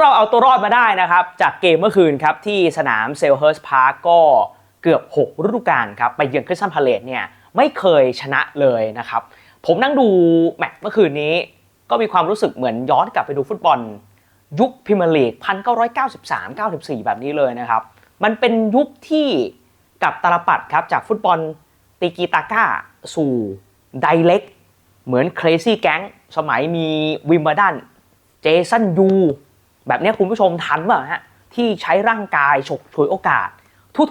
กเราเอาตัวรอดมาได้นะครับ จากเกมเมื่อคืนครับ ที่สนามเซลเฮิร์สพาร์กก็เกือบ 6 ฤดูกาลครับ ไปเยือนคริสตันพาเลตเนี่ยไม่เคยชนะเลยนะครับ ผมนั่งดูแมตช์เมื่อคืนนี้ ก็มีความรู้สึกเหมือนย้อนกลับไปดูฟุตบอล ยุคพรีเมียร์ลีก1993 94 แบบนี้เลยนะครับ มันเป็นยุคที่กับตาลปัดครับจากฟุตบอลตีกีตาก้าสู่ไดเล็กเหมือนเครซี่แก๊งสมัยมีวิมเบลดันเจสันยู แบบนี้คุณผู้ชมทันป่ะฮะที่ใช้ร่างกายฉกฉวยโอกาส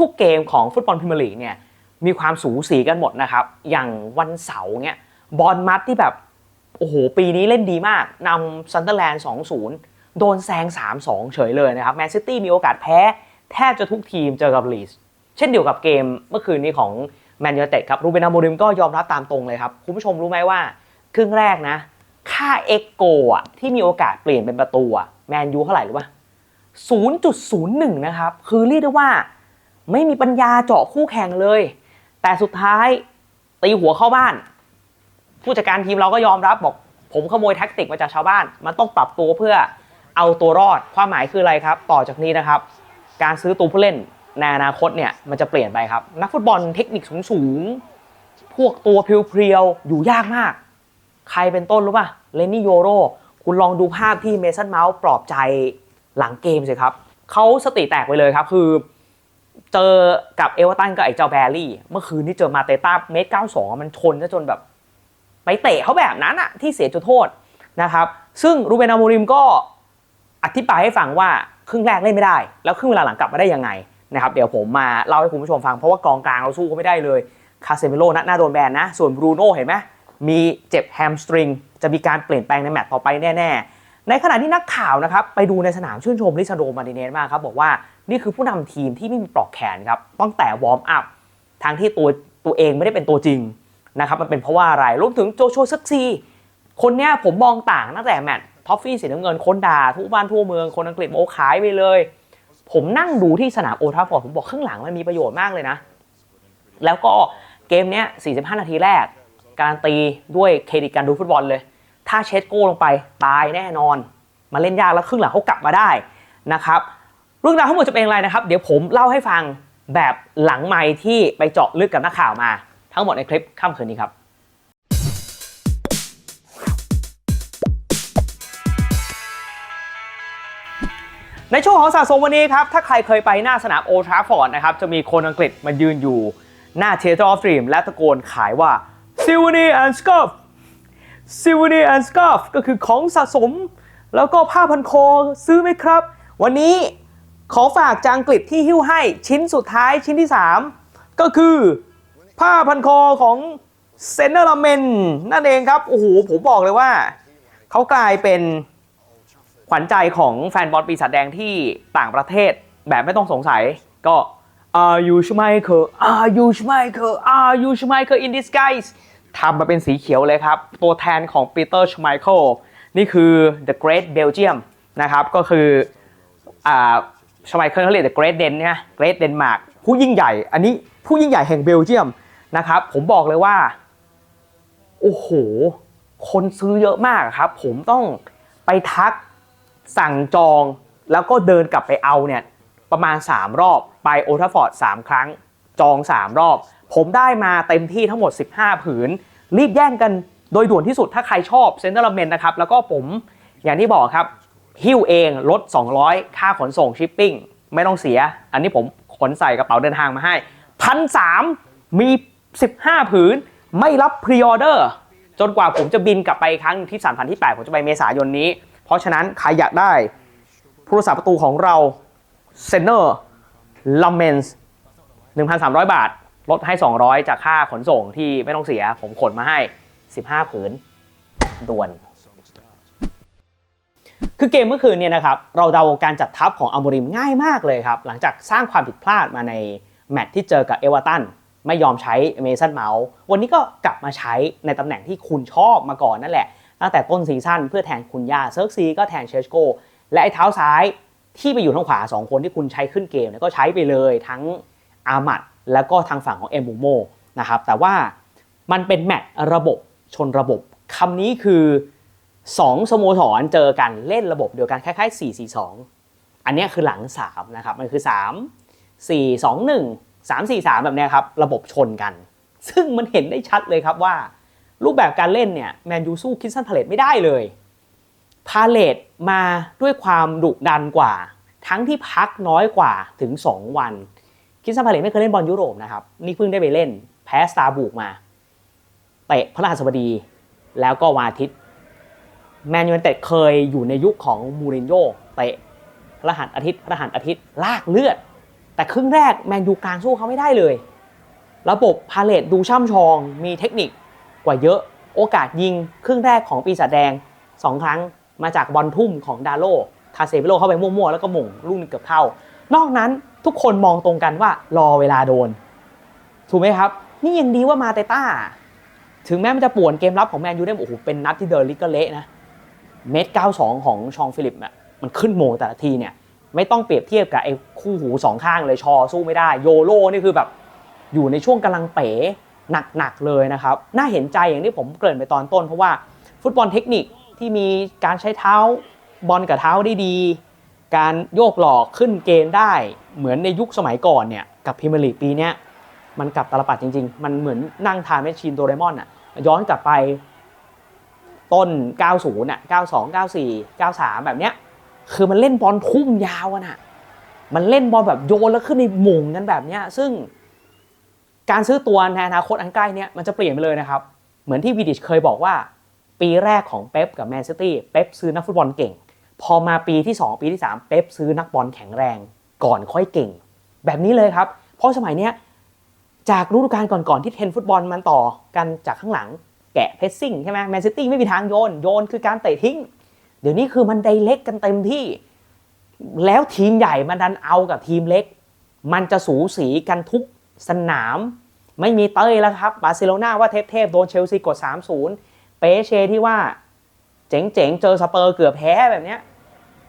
ทุกๆเกมของฟุตบอลพรีเมียร์ลีกเนี่ยมีความสูสีกันหมดนะครับ อย่างวันเสาร์เนี่ยบอลมัดที่แบบโอ้โหปีนี้เล่นดีมากนำซันเดอร์แลนด์2-0 โดนแซง 3-2 เฉยเลยนะครับแมนซิตี้มีโอกาสแพ้ แทบจะทุกทีมเจอกับลีสเช่นเดียวกับเกมเมื่อคืนนี้ของแมนยูเต็ดครับรูเบนอาโมริมก็ยอมรับตามตรงเลยครับ คุณผู้ชมรู้ไหมว่า ครึ่งแรกนะ ค่าเอ็กโกะที่มีโอกาสเปลี่ยนเป็นประตู แมนยูเท่าไหร่หรู้ป่ะ0.01 นะครับ คือเรียกได้ว่าไม่มีปัญญาเจาะคู่แข่งเลย แต่สุดท้ายตีหัวเข้าบ้าน ผู้จัดการทีมเราก็ยอมรับบอก ผมขโมยแท็กติกมาจากชาวบ้าน มันต้องปรับตัวเพื่อเอาตัวรอด ความหมายคืออะไรครับ ต่อจากนี้นะครับ การซื้อตัวผู้เล่นในอนาคตเนี่ยมันจะเปลี่ยนไปครับ นักฟุตบอลเทคนิคสูงๆพวกตัวเพียวๆอยู่ยากมาก ใครเป็นต้นรู้ป่ะเลนนี่โยโร คุณลองดูภาพที่เมสันเมาส์ปลอบใจหลังเกมสิครับเขาสติแตกไปเลยครับ คือเจอกับเอเวอร์ตันกับไอ้เจ้าแบรี่ เมื่อคืนที่เจอมาเตต้าเมตรเก้าสองมันชนซะจนแบบไปเตะเขาแบบนั้นอะที่เสียจุดโทษนะครับ ซึ่งรูเบนอาโมริมก็อธิบายให้ฟังว่าครึ่งแรกเล่นไม่ได้ แล้วครึ่งเวลาหลังกลับมาได้ยังไงนะครับเดี๋ยวผมมาเล่าให้คุณผู้ชมฟังเพราะว่ากองกลางเราสู้เขาไม่ได้เลยคาเซมิโลนัดหน้าโดนแบนนะ ส่วนบรูโน่เห็นไหม มีเจ็บแฮมสตริงจะมีการเปลี่ยนแปลงในแมตช์ต่อไปแน่ๆ ในขณะที่นักข่าวนะครับไปดูในสนามชื่นชมลิซาโดมาร์ติเนสมากครับบอกว่านี่คือผู้นำทีมที่ไม่มีปลอกแขนครับตั้งแต่วอร์มอัพทั้งที่ตัวตัวเองไม่ได้เป็นตัวจริงนะครับมันเป็นเพราะว่าอะไรรวมถึงโจชัวซักซีคนเนี้ยผมมองต่างตั้งแต่แมตช์ท็อฟฟี่สีน้ำเงินคนด่าทุกบ้านทั่วเมืองคนอังกฤษโมขายไปเลย ผมนั่งดูที่สนามโอทาฟอร์ดผมบอกข้างหลังมันมีประโยชน์มากเลยนะ แล้วก็เกมเนี้ย45 นาทีแรก การันตีด้วยเครดิตการดูฟุตบอลเลย ถ้าเช็ดโก้ลงไปตายแน่นอน มาเล่นยากแล้วครึ่งหลังเขากลับมาได้นะครับเรื่องราวทั้งหมดจะเป็นอะไรนะครับ เดี๋ยวผมเล่าให้ฟังแบบหลังไมค์ที่ไปเจาะลึกกับนักข่าวมา ทั้งหมดในคลิปค่ำคืนนี้ครับในช่วงของสะสมวันนี้ครับ ถ้าใครเคยไปหน้าสนามโอทราฟอร์ดนะครับ จะมีคนอังกฤษมายืนอยู่หน้าเทเตอร์ออฟดรีมและตะโกนขายว่า s i l v a n y and Scarf s i l v a n y and Scarf ก็คือของสะสม แล้วก็ผ้าพันคอซื้อไหมครับ วันนี้ขอฝากจากอังกฤษที่หิ้วให้ชิ้นสุดท้ายชิ้นที่ 3 ก็คือผ้าพันคอของเซนเนอร์ลเมนนั่นเองครับ โอ้โห ผมบอกเลยว่า เขากลายเป็นขวัญใจของแฟนบอลปีศาจแดงที่ต่างประเทศแบบไม่ต้องสงสัยก็ Are you Schmeichel Are you Schmeichel Are you Schmeichel in disguise ทำมาเป็นสีเขียวเลยครับ ตัวแทนของปีเตอร์ชไมเคิลนี่คือ The Great Belgium นะครับ ก็คืออ่าชไมเคิลเขาเรียก The Great Den นะ Great Denmark ผู้ยิ่งใหญ่ อันนี้ผู้ยิ่งใหญ่แห่งเบลเยียมนะครับ ผมบอกเลยว่า โอ้โห คนซื้อเยอะมากครับ ผมต้องไปทักสั่งจองแล้วก็เดินกลับไปเอาเนี่ยประมาณ 3 รอบ ไปโอทาฟอร์ด3 ครั้ง จอง 3 รอบ ผมได้มาเต็มที่ทั้งหมด 15 ผืน รีบแย่งกันโดยด่วนที่สุดถ้าใครชอบเซนเตอร์ลเมนนะครับ แล้วก็ผมอย่างที่บอกครับ หิ้วเองลด 200 ค่าขนส่งชิปปิ้งไม่ต้องเสีย อันนี้ผมขนใส่กระเป๋าเดินทางมาให้พันสามมี 15 ผืน ไม่รับพรีออเดอร์จนกว่าผมจะบินกลับไปครั้งที่สามพันที่ 8 ผมจะไปเมษายนนี้ เพราะฉะนั้นใครอยากได้ผู้รักษาประตูของเราเซนเนอร์ลัมเมนส์1,300 บาท ลดให้ 200 จากค่าขนส่งที่ไม่ต้องเสีย ผมขนมาให้ 15 ผืนด่วน คือเกมเมื่อคืนเนี่ยนะครับ เราเดาการจัดทัพของอัมบริมง่ายมากเลยครับ หลังจากสร้างความผิดพลาดมาในแมตช์ที่เจอกับเอเวอร์ตันไม่ยอมใช้เมสันเมาส์วันนี้ก็กลับมาใช้ในตำแหน่งที่คุณชอบมาก่อนนั่นแหละ ตั้งแต่ต้นซีซั่นเพื่อแทนคุณยาเซิร์กซีก็แทนเชสโกและไอ้เท้าซ้ายที่ไปอยู่ทางขวา 2 คนที่คุณใช้ขึ้นเกมเนี่ยก็ใช้ไปเลยทั้งอามัดแล้วก็ทางฝั่งของเอมบูโมนะครับแต่ว่ามันเป็นแมตช์ระบบชนระบบคำนี้คือสองสโมสรเจอกันเล่นระบบเดียวกันคล้ายๆ 4-4-2 อันนี้คือหลัง 3 นะครับ มันคือ 3 4 2 1 3 4 3 แบบนี้ครับ ระบบชนกัน ซึ่งมันเห็นได้ชัดเลยครับว่า รูปแบบการเล่นเนี่ยแมนยูสู้คิสซันพาเลตไม่ได้เลยพาเลตมาด้วยความดุดันกว่า ทั้งที่พักน้อยกว่าถึง 2 วัน คิสซันพาเลตไม่เคยเล่นบอลยุโรปนะครับ นี่เพิ่งได้ไปเล่น แพ้สตาร์บุกมา เตะพระราชบดี แล้วก็วาทิตย์แมนยูไนเต็ดเคยอยู่ในยุคของมูรินโญ่เตะพระหัสอาทิตย์พระหัสอาทิตย์ลากเลือด แต่ครึ่งแรกแมนยูกลางสู้เขาไม่ได้เลย ระบบพาเลตดูช่ำชอง มีเทคนิคกว่าเยอะโอกาสยิงครึ่งแรกของปีศาจแดง 2 ครั้งมาจากบอลทุ่มของดาโลคาเซเบโลเข้าไปมั่วๆ แล้วก็หม่งลูกนึงเกือบเข้านอกนั้น ทุกคนมองตรงกันว่ารอเวลาโดน ถูกไหมครับ นี่ยังดีว่ามาเตต้า ถึงแม้มันจะป่วนเกมรับของแมนยูได้โอ้โหเป็นนัดที่เดินลิกก็เละนะ เมตร92ของชองฟิลิปเนี่ยมันขึ้นโมงแต่ละทีเนี่ย ไม่ต้องเปรียบเทียบกับไอ้คู่หูสองข้างเลยชอสู้ไม่ได้ โยโร่นี่คือแบบ อยู่ในช่วงกำลังเป๋หนักๆเลยนะครับ น่าเห็นใจอย่างที่ผมเกริ่นไปตอนต้น เพราะว่าฟุตบอลเทคนิคที่มีการใช้เท้าบอลกับเท้าได้ดี การโยกหลอกขึ้นเกณฑ์ได้เหมือนในยุคสมัยก่อนเนี่ยกับพรีเมียร์ลีกปีนี้มันกลับตลปัดจริง ๆ มันเหมือนนั่งทานแมชชีนโดเรมอนอะย้อนกลับไปต้น 90น่ะ92 94 93 แบบเนี้ย คือมันเล่นบอลทุ่มยาวอะน่ะมันเล่นบอลแบบโยนแล้วขึ้นในหม่งกันแบบเนี้ย ซึ่งการซื้อตัวในอนาคตอันใกล้เนี้ยมันจะเปลี่ยนไปเลยนะครับ เหมือนที่วิดิชเคยบอกว่า ปีแรกของเป๊ปกับแมนซิตี้เป๊ปซื้อนักฟุตบอลเก่ง พอมาปีที่ 2 ปีที่ 3 เป๊ปซื้อนักบอลแข็งแรงก่อนค่อยเก่ง แบบนี้เลยครับ เพราะสมัยเนี้ยจากฤดูกาลก่อนๆที่เทนฟุตบอลมันต่อกันจากข้างหลังแกะเพสซิ่งใช่ไหมแมนซิตี้ไม่มีทางโยน โยนคือการเตะทิ้ง เดี๋ยวนี้คือมันไดเล็กกันเต็มที่ แล้วทีมใหญ่มันดันเอากับทีมเล็ก มันจะสูสีกันทุกสนาม ไม่มีเต้ยแล้วครับ บาร์เซโลนาว่าเทพๆโดนเชลซีกด 3-0 เปเชที่ว่า เจ๋งๆ เจอสเปอร์เกือบแพ้แบบเนี้ย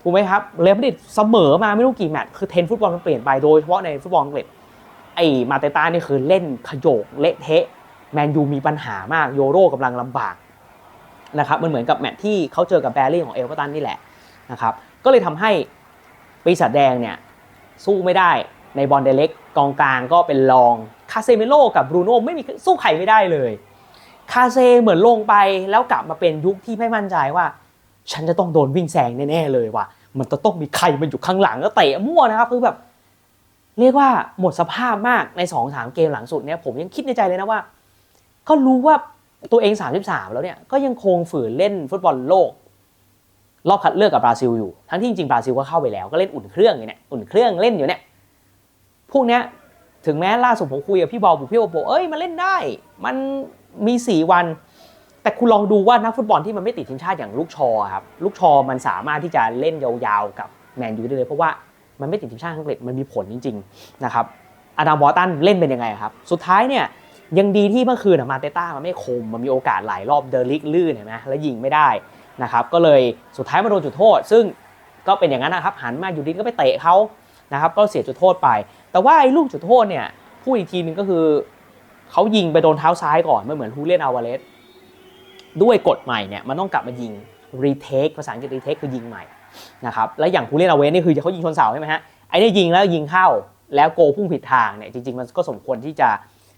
ถูกไหมครับเรอัลมาดริดเสมอมาไม่รู้กี่แมตช์คือเทนฟุตบอลมันเปลี่ยนไปโดยเฉพาะในฟุตบอลอังกฤษไอ้มาเตต้านี่คือเล่นขโยกเละเทะแมนยูมีปัญหามากโยโร่กำลังลำบากนะครับมันเหมือนกับแมตช์ที่เขาเจอกับแบรี่ของเอลเวอร์ตันนี่แหละนะครับก็เลยทำให้ปีศาจแดงเนี่ยสู้ไม่ได้ในบอลเดเล็กกองกลางก็เป็นรองคาเซเมโลกับบรูโน่ไม่มีสู้ใครไม่ได้เลย คาเซเหมือนลงไปแล้วกลับมาเป็นยุคที่ไม่มั่นใจว่า ฉันจะต้องโดนวิ่งแซงแน่ๆเลยว่ะ มันจะต้องมีใครมันอยู่ข้างหลังก็เตะมั่วนะครับคือแบบ เรียกว่าหมดสภาพมากใน2อสามเกมหลังสุดเนี่ยผมยังคิดในใจเลยนะว่า ก็รู้ว่าตัวเอง 33 แล้วเนี่ยก็ยังคงฝืนเล่นฟุตบอลโลก รอบคัดเลือกกับบราซิลอยู่ ทั้งที่จริงๆบราซิลก็เข้าไปแล้วก็เล่นอุ่นเครื่องอยู่เนี่ยอุ่นเครื่องเล่นอยู่เนี่ยพวกเนี้ยถึงแม้ล่าสุดผมคุยกับพี่บอลบุพี่บอลบอกเอ้ยมันเล่นได้ มัน มี 4 วัน แต่คุณลองดูว่านักฟุตบอลที่มันไม่ติดทีมชาติอย่างลูกชอครับลูกชอมันสามารถที่จะเล่นยาวๆกับแมนยูได้เลย เพราะว่ามันไม่ติดทีมชาติอังกฤษมันมีผลจริงๆนะครับอาดามบอตันเล่นเป็นยังไงครับ สุดท้ายเนี่ยยังดีที่เมื่อคืนอะมาเตต้ามันไม่คม มันมีโอกาสหลายรอบเดลิกลื่นเห็นไหมแล้วยิงไม่ได้นะครับก็เลยสุดท้ายมาโดนจุดโทษ ซึ่งก็เป็นอย่างนั้นนะครับหันมาอยู่ดีก็ไปเตะเขานะครับก็เสียจุดโทษไป แต่ว่าไอ้ลูกจุดโทษเนี่ยพูดอีกทีนึงก็คือ เขายิงไปโดนเท้าซ้ายก่อนไม่เหมือนฮูเลียนอาวาเลสด้วยกฎใหม่เนี่ยมันต้องกลับมายิงรีเทคภาษาอังกฤษรีเทคคือยิงใหม่นะครับและอย่างฮูเลียนอาวาเลสนี่คือเขายิงชนเสาใช่ไหมฮะไอ้นี่ยิงแล้วยิงเข้าแล้วโกพุ่งผิดทางเนี่ยจริงๆมันก็สมควรที่จะ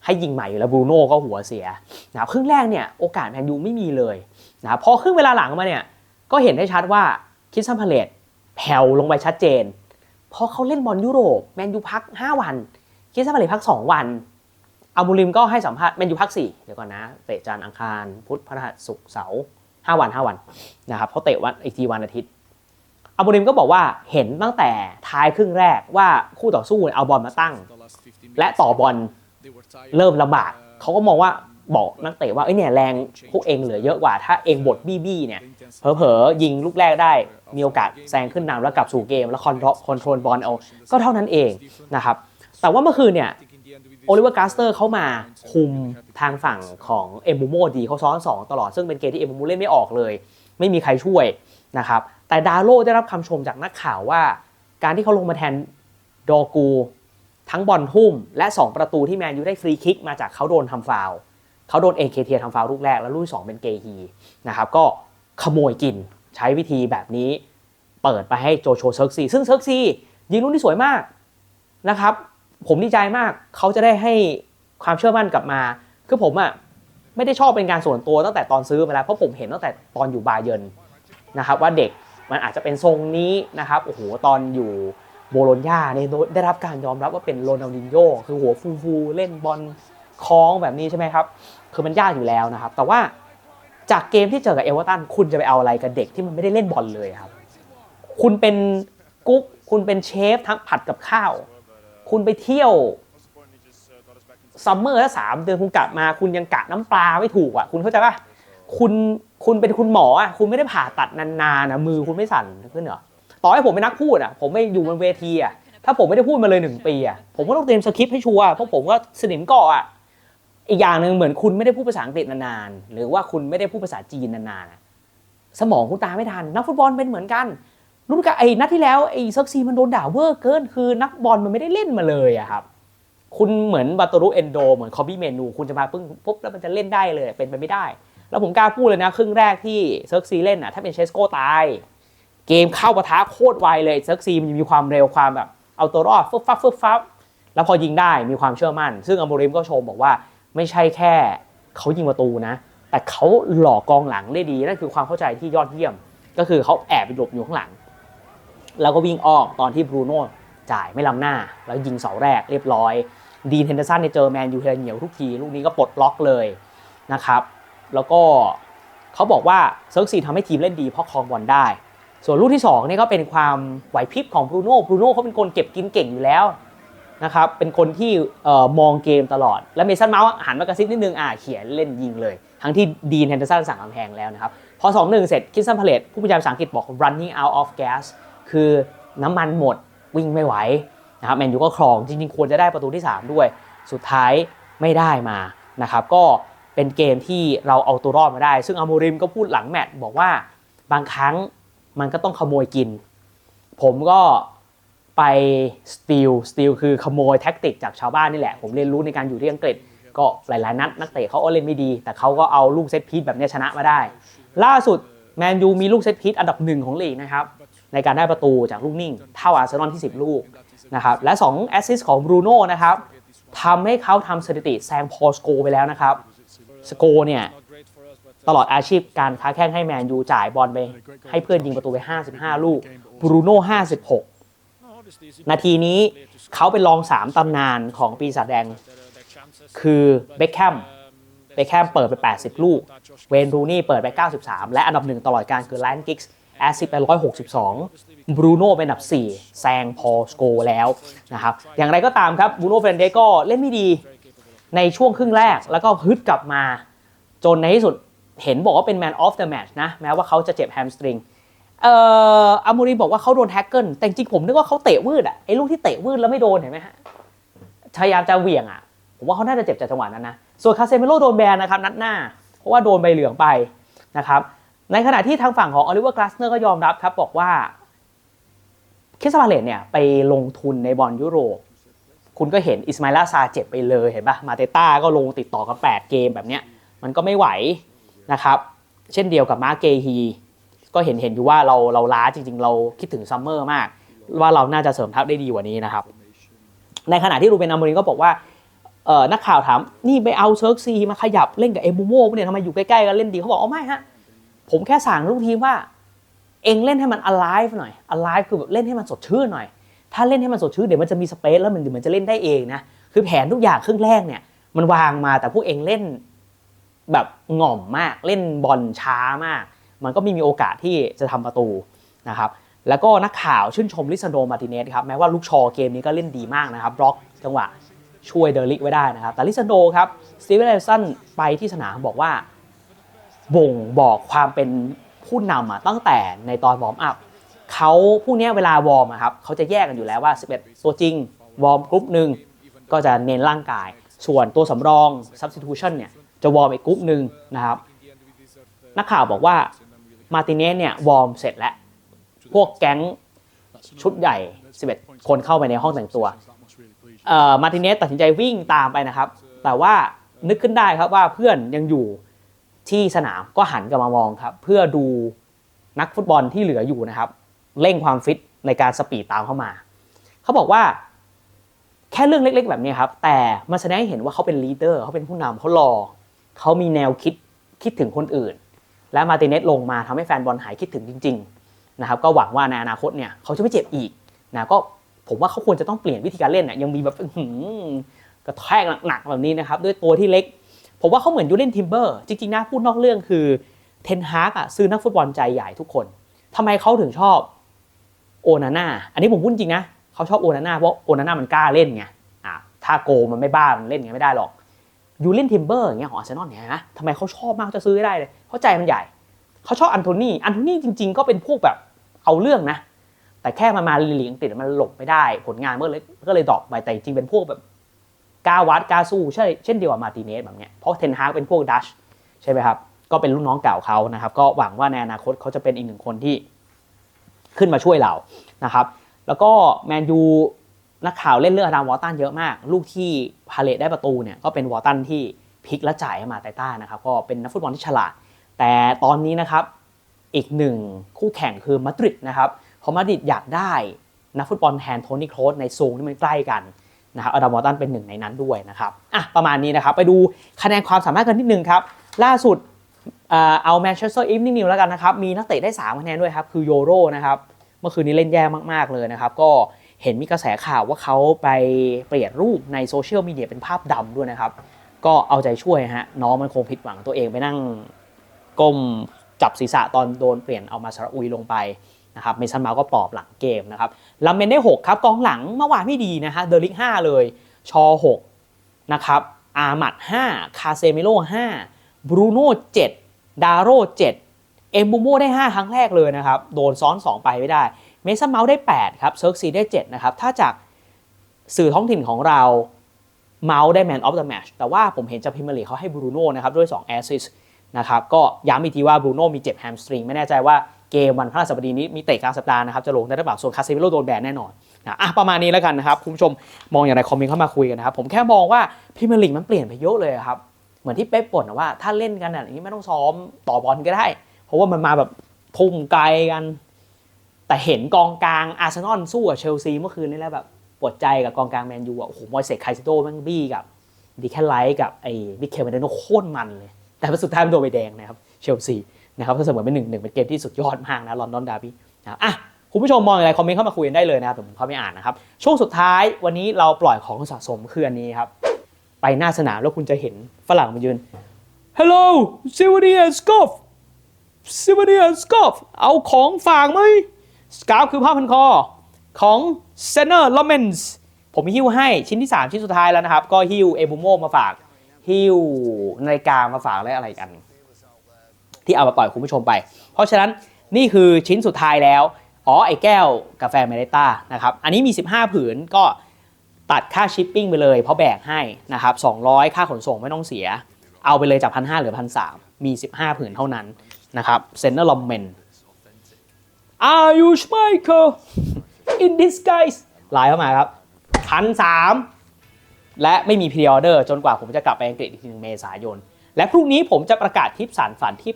ให้ยิงใหม่อยู่แล้วบรูโน่ก็หัวเสียนะครับครึ่งแรกเนี่ยโอกาสแมนยูไม่มีเลยนะครับพอครึ่งเวลาหลังมาเนี่ยก็เห็นได้ชัดว่าคิดซัมพาเลตแผ่วลงไปชัดเจน เพราะเขาเล่นบอลยุโรปแมนยูพัก 5 วัน คิดซัมพาเลตพัก 2 วัน อาบูริมก็ให้สัมภาษณ์แมนอยู่พัก4เดี๋ยวก่อนนะเตะจันทร์อังคาร พุธพฤหัสศุกร์เสาร์5วัน5วันนะครับเขาเตะวันอีกทีวันอาทิตย์อาบูริมก็บอกว่าเห็นตั้งแต่ท้ายครึ่งแรกว่าคู่ต่อสู้เอาบอลมาตั้ง และต่อบอลเริ่มลำบากเขาก็มองว่าบอกนักเตะว่าเอ้ยเนี่ยแรงพวกเองเหลือเยอะกว่า ถ้าเองบดบี้บี้เนี่ยเผลอๆยิงลูกแรกได้มีโอกาสแซงขึ้นนำแล้วกลับสู่เกม แล้วคอนโทรลบอลเอาก็เท่านั้นเองนะครับแต่ว่าเมื่อคืนเนี่ย โอลิเวอร์กาสเตอร์เข้ามาคุมทางฝั่งของเอมบูโมดีเขาซ้อน 2 ตลอด ซึ่งเป็นเกมที่เอมบูโมเล่นไม่ออกเลย ไม่มีใครช่วยนะครับแต่ดาโลได้รับคำชมจากนักข่าวว่า การที่เขาลงมาแทนดอกู ทั้งบอลทุ่ม และ 2 ประตูที่แมนยูได้ฟรีคิกมาจากเขาโดนทำฟาวเขาโดนเอเคเทียทำฟาวลูกแรกแล้วลูกสองเป็นเกฮีนะครับก็ขโมยกินใช้วิธีแบบนี้ เปิดไปให้โจโฉเซิร์กซีซึ่งเซิร์กซียิงลูกที่สวยมากนะครับ ผมดีใจมากเขาจะได้ให้ความเชื่อมั่นกลับมา คือผมอะไม่ได้ชอบเป็นการส่วนตัวตั้งแต่ตอนซื้อมาแล้วเพราะผมเห็นตั้งแต่ตอนอยู่บาเยินนะครับ ว่าเด็กมันอาจจะเป็นทรงนี้นะครับโอ้โหตอนอยู่โบโลญญาเนี่ยได้รับการยอมรับว่าเป็นโรนัลดินโญคือหัวฟูฟูเล่นบอลคล้องแบบนี้ใช่ไหมครับ คือมันยากอยู่แล้วนะครับ แต่ว่าจากเกมที่เจอกับเอเวอร์ตันคุณจะไปเอาอะไรกับเด็กที่มันไม่ได้เล่นบอลเลยครับ คุณเป็นกุ๊กคุณเป็นเชฟทั้งผัดกับข้าว คุณไปเที่ยวซัมเมอร์แล้วสามเดือนคุณกลับมาคุณยังกะน้ำปลาไม่ถูกอะ คุณเข้าใจป่ะคุณคุณเป็นคุณหมออะคุณไม่ได้ผ่าตัดนานๆนะมือคุณไม่สั่นขึ้นเหรอต่อให้ผมเป็นนักพูดอะ ผมไม่อยู่บนเวทีอะถ้าผมไม่ได้พูดมาเลยหนึ่งปีอะผมก็ต้องเตรียมสคริปต์ให้ชัวร์เพราะผมก็สนิมเกาะอะอีกอย่างหนึ่งเหมือนคุณไม่ได้พูดภาษาอังกฤษนานๆหรือว่าคุณไม่ได้พูดภาษาจีนนานๆสมองคุณตาไม่ทันนักฟุตบอลเป็นเหมือนกัน รู้กันไอ้นัดที่แล้วไอ้เซักซีมันโดนด่าเวอร์เกิน คือนักบอลมันไม่ได้เล่นมาเลยอะครับคุณเหมือนบาโตรุเอนโดเหมือนคอบี้เมนู คุณจะมาปึ้งปุ๊บแล้วมันจะเล่นได้เลยเป็นไปไม่ได้ แล้วผมกล้าพูดเลยนะ ครึ่งแรกที่เซิร์กซีเล่นอะถ้าเป็นเชสโก้ตาย เกมเข้าปะทะโคตรไวเลยเซิร์กซีมันมีความเร็วความแบบเอาตัวรอดฟึบฟับฟึบฟับแล้วพอยิงได้มีความเชื่อมั่น ซึ่งอัมโบริมก็ชมบอกว่าไม่ใช่แค่เขายิงประตูนะ แต่เขาหลอกกองหลังได้ดีนั่นคือความเข้าใจที่ยอดเยี่ยม ก็คือเขาแอบไปหลบอยู่ข้างหลัง แล้วก็วิ่งออกตอนที่บรูโน่จ่ายไม่ล้ำหน้า แล้วยิงเสาแรกเรียบร้อย ดีนเฮนเดอร์สันเนี่ยเจอแมนยูเทเหนียวทุกทีลูกนี้ก็ปลดล็อกเลยนะครับ แล้วก็เขาบอกว่าเซิร์กซีทำให้ทีมเล่นดีเพราะครองบอลได้ ส่วนลูกที่2เนี่ยก็เป็นความไหวพริบของบรูโน่บรูโน่เขาเป็นคนเก็บกินเก่งอยู่แล้วนะครับ เป็นคนที่มองเกมตลอด แล้วเมสันเมาส์หันมากระซิบนิดนึงอ่าเขียนเล่นยิงเลย ทั้งที่ดีนเฮนเดอร์สันสั่งกำแพงแล้วนะครับ พอ 2-1 เสร็จคิสซันพาเลตผู้บรรยายภาษาอังกฤษบอก running out of gas คือน้ำมันหมดวิ่งไม่ไหวนะครับแมนยูก็ครองจริงๆ ควรจะได้ประตูที่ 3 ด้วย สุดท้ายไม่ได้มานะครับก็เป็นเกมที่เราเอาตัวรอดมาได้ ซึ่งอามูริมก็พูดหลังแมตช์บอกว่าบางครั้งมันก็ต้องขโมยกิน ผมก็ไปสตีลสตีลคือขโมยแท็กติกจากชาวบ้านนี่แหละ ผมเรียนรู้ในการอยู่ที่อังกฤษ ก็หลายๆนัดนักเตะเขาเล่นไม่ดี แต่เขาก็เอาลูกเซตพีซแบบนี้ชนะมาได้ ล่าสุดแมนยูมีลูกเซตพีซอันดับหนึ่งของลีกนะครับ ในการได้ประตูจากลูกนิ่ง เท่าอาร์เซนอลที่ 10 ลูกนะครับและ2แอสซิสต์ของบรูโน่นะครับทำให้เขาทำสถิติแซงพอสโกไปแล้วนะครับสโกเนี่ยตลอดอาชีพการค้าแข่งให้แมนยูจ่ายบอลไป ให้เพื่อนยิงประตูไป 55 ลูกบรูโน่56 นาทีนี้เขาเป็นรอง 3ตำนานของปีศาจแดง คือเบคแคมเบคแคมเปิดไป 80 ลูก เวนรูนี่เปิดไป 93 และอันดับหนึ่งตลอดการคือแลนกิกส์ แอสซิสไป 162 บรูโน่เป็นอันดับ 4 แซงพอสโกแล้วนะครับอย่างไรก็ตามครับบรูโน่เฟรนเดก็เล่นไม่ดีในช่วงครึ่งแรกแล้วก็ฮึดกลับมาจนในที่สุดเห็นบอกว่าเป็น Man of the Match นะ แม้ว่าเขาจะเจ็บแฮมสตริงเอ่ออามูริบอกว่าเขาโดนแท็กเกิลแต่จริงผมนึกว่าเขาเตะวืดอะไอ้ลูกที่เตะวืดแล้วไม่โดนเห็นไหมฮะพยายามจะเหวี่ยงอะผมว่าเขาน่าจะเจ็บจากจังหวะนั้นนะ ส่วนคาเซเมโลโดนแบนนะครับนัดหน้า เพราะว่าโดนใบเหลืองไปนะครับ ในขณะที่ทางฝั่งของอลิเวอร์กลาสเนอร์ก็ยอมรับครับบอกว่าคิสมาเลตเนี่ยไปลงทุนในบอลยุโรป คุณก็เห็นอิสมาอิลาซาเจ็บไปเลยเห็นปะมาเตต้าก็ลงติดต่อกัน 8 เกมแบบเนี้ยมันก็ไม่ไหวนะครับ เช่นเดียวกับมาเกฮี ก็เห็นเห็นอยู่ว่าเราเราล้าจริง ๆ เราคิดถึงซัมเมอร์มาก ว่าเราน่าจะเสริมทัพได้ดีกว่านี้นะครับ ในขณะที่รูเบนอามโมรินก็บอกว่าเอ่อนักข่าวถามนี่ไปเอาเซิร์กซีมาขยับเล่นกับเอมูโม่เนี่ยทำไมอยู่ใกล้ๆกันเล่นดีเขาบอกอ๋อไม่ฮะ ผมแค่สั่งลูกทีมว่า เองเล่นให้มัน alive หน่อย alive คือแบบเล่นให้มันสดชื่นหน่อย ถ้าเล่นให้มันสดชื่นเดี๋ยวมันจะมีสเปซแล้วมันเดี๋ยวมันจะเล่นได้เองนะ คือแผนทุกอย่างครึ่งแรกเนี่ย มันวางมาแต่พวกเองเล่นแบบง่อมมากเล่นบอลช้ามาก มันก็ไม่มีโอกาสที่จะทำประตูนะครับแล้วก็นักข่าวชื่นชมลิซานโดมาติเนสครับแม้ว่าลูกชอเกมนี้ก็เล่นดีมากนะครับบล็อกจังหวะช่วยเดอริกไว้ได้นะครับ แต่ลิซานโดครับสตีเวนเลสันไปที่สนามบอกว่า บ่งบอกความเป็นผู้นำอะตั้งแต่ในตอนวอร์มอัพเขาผู้นี้เวลาวอร์มครับเขาจะแยกกันอยู่แล้วว่า 11 ตัวจริงวอร์มกรุ๊ปหนึ่งก็จะเน้นร่างกาย ส่วนตัวสำรอง substitution เนี่ยจะวอร์มอีกกรุ๊ปหนึ่งนะครับนักข่าวบอกว่ามาติเนสเนี่ยวอร์มเสร็จแล้ว พวกแก๊งชุดใหญ่ 11 คนเข้าไปในห้องแต่งตัวเอ่อมาติเนสตัดสินใจวิ่งตามไปนะครับ แต่ว่านึกขึ้นได้ครับว่าเพื่อนยังอยู่ ที่สนามก็หันกลับมามองครับเพื่อดูนักฟุตบอลที่เหลืออยู่นะครับ เร่งความฟิตในการสปีดตามเข้ามา เขาบอกว่าแค่เรื่องเล็ก ๆ แบบนี้ครับ แต่มันแสดงให้เห็นว่าเขาเป็นลีดเดอร์เขาเป็นผู้นำเขารอเขามีแนวคิดคิดถึงคนอื่น และมาติเนสลงมาทำให้แฟนบอลหายคิดถึงจริง ๆ นะครับ ก็หวังว่าในอนาคตเนี่ยเขาจะไม่เจ็บอีกนะก็ผมว่าเขาควรจะต้องเปลี่ยนวิธีการเล่นน่ะยังมีแบบกระแทกหนักๆแบบนี้นะครับ ด้วยตัวที่เล็ก ผมว่าเขาเหมือนยูเลนทิมเบอร์จริงๆนะพูดนอกเรื่องคือเทนฮากอะซื้อนักฟุตบอลใจใหญ่ทุกคนทำไมเขาถึงชอบโอนาน่าอันนี้ผมพูดจริงนะเขาชอบโอนาน่าเพราะโอนาน่ามันกล้าเล่นไงอะถ้าโกมันไม่บ้ามันเล่นอย่างไม่ได้หรอกยูเลนทิมเบอร์อย่างเงี้ยของอาร์เซนอลเนี่ยนะทำไมเขาชอบมากจะซื้อได้เลยเพราะใจมันใหญ่ เขาชอบอันโทนีอันโทนีจริง ๆ ก็เป็นพวกแบบเอาเรื่องนะ แต่แค่มามาลีกอังกฤษมันหลบไม่ได้ ผลงานเมื่อเลยก็เลยดรอปไปแต่จริงเป็นพวกแบบ กาวัดกาสู้ใช่เช่นเดียวกับมาติเนสแบบเนี้ยเพราะเทนฮากเป็นพวกดัชใช่ไหมครับ ก็เป็นลูกน้องเก่าเขานะครับ ก็หวังว่าในอนาคตเขาจะเป็นอีกหนึ่งคนที่ขึ้นมาช่วยเรานะครับ แล้วก็แมนยูนักข่าวเล่นเรื่องอดามวอลตันเยอะมาก ลูกที่พาเลตได้ประตูเนี่ยก็เป็นวอลตันที่พลิกและจ่ายมาไตต้านะครับ ก็เป็นนักฟุตบอลที่ฉลาด แต่ตอนนี้นะครับอีกหนึ่งคู่แข่งคือมาดริดนะครับเพราะมาดริดอยากได้นักฟุตบอลแทนโทนี่โครสในโซนที่มันใกล้กัน นะครับอดามวอลตันเป็นหนึ่งในนั้นด้วยนะครับอะประมาณนี้นะครับไปดูคะแนนความสามารถกันนิดนึงครับล่าสุดเอาแมนเชสเตอร์อีฟนิ่งนิวแล้วกันนะครับมีนักเตะได้ 3 คะแนนด้วยครับคือโยโรนะครับเมื่อคืนนี้เล่นแย่มากๆเลยนะครับก็เห็นมีกระแสข่าวว่าเขาไปเปลี่ยนรูปในโซเชียลมีเดียเป็นภาพดำด้วยนะครับ ก็เอาใจช่วยฮะน้องมันคงผิดหวังตัวเองไปนั่งก้มจับศีรษะตอนโดนเปลี่ยนเอามาสระอุยลงไป นะครับเมสันมาก็ปลอบหลังเกมนะครับลาเมนได้ 6 ครับ กองหลังเมื่อวานไม่ดีนะฮะเดลิก 5 เลย ชอ 6 นะครับ อามัด 5 คาเซมิโล 5 บรูโน่ 7 ดาโร่ 7 เอมบูโมได้ 5 ครั้งแรกเลยนะครับ โดนซ้อน 2 ไปไม่ได้ เมสันเมาส์ได้ 8 ครับเซิร์กซีได้ 7 นะครับ ถ้าจากสื่อท้องถิ่นของเราเมาส์ได้แมนออฟเดอะแมชแต่ว่าผมเห็นจากพิมลีเขาให้บรูโน่นะครับด้วย2แอสซิส นะครับก็ย้ำอีกทีว่าบรูโน่มีเจ็บแฮมสตริงไม่แน่ใจว่าเกมวันพฤหัสบดีนี้มีเตะกลางสัปดาห์นะครับจะลงได้หรือเปล่าส่วนคาเซมิโลโดนแบนแน่นอนนะอะประมาณนี้แล้วกันนะครับคุณผู้ชมมองอย่างไรคอมเมนต์เข้ามาคุยกันนะครับผมแค่มองว่าพรีเมียร์ลีกมันเปลี่ยนไปเยอะเลยครับเหมือนที่เป๊ปบ่นว่าถ้าเล่นกันอย่างนี้ไม่ต้องซ้อมต่อบอลก็ได้ เพราะว่ามันมาแบบทุ่มไกลกัน แต่เห็นกองกลางอาร์เซนอลสู้กับเชลซีเมื่อคืนนี้แล้วแบบปวดใจกับกองกลางแมนยูอะโอ้โหมอยเซคไคซิโดแม่งบี้กับดีแคลไลท์กับไอ้มิเคลเมเดโนโคตรมันเลย แต่ว่าสุดท้ายมันโดนใบแดงนะครับเชลซีนะครับก็เสมอเป็นหนึ่งหนึ่งเป็นเกมที่สุดยอดมากนะลอนดอนดาร์บี้นะครับอะคุณผู้ชมมองอย่างไรคอมเมนต์เข้ามาคุยกันได้เลยนะครับผมเข้าไปอ่านนะครับช่วงสุดท้ายวันนี้เราปล่อยของสะสมคืออันนี้ครับไปหน้าสนามแล้วคุณจะเห็นฝรั่งมายืน Hello s i v a n i a Scoff s i v a n i a Scoff เอาของฝากไหมสกาฟคือผ้าพันคอของ s e n e r l o m e n s ผมหิ้วให้ชิ้นที่ 3 ชิ้นสุดท้ายแล้วนะครับ ก็หิ้วเอบูโมมาฝาก หิ้วนาฬิกามาฝากและอะไรกัน ที่เอามาปล่อยคุณผู้ชมไป เพราะฉะนั้นนี่คือชิ้นสุดท้ายแล้ว อ๋อไอ้แก้วกาแฟเมเลต้านะครับอันนี้มี 15 ผืนก็ตัดค่าชิปปิ้งไปเลย เพราะแบกให้นะครับ200 ค่าขนส่งไม่ต้องเสีย เอาไปเลยจากพันห้าหลือพันสามมี 15 ผืนเท่านั้นนะครับเซนเนอร์ลอมเมน Are you Schmeichel in disguise ไลน์เข้ามาครับพันสาม และไม่มีพรีออเดอร์จนกว่าผมจะกลับไปอังกฤษอีกทีหนึ่งเมษายน และพรุ่งนี้ผมจะประกาศทริปสารฝันที่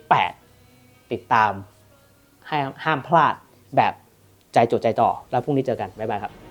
8 ติดตามห้ามห้ามพลาดแบบใจจดใจจ่อแล้วพรุ่งนี้เจอกัน บ๊ายบายครับ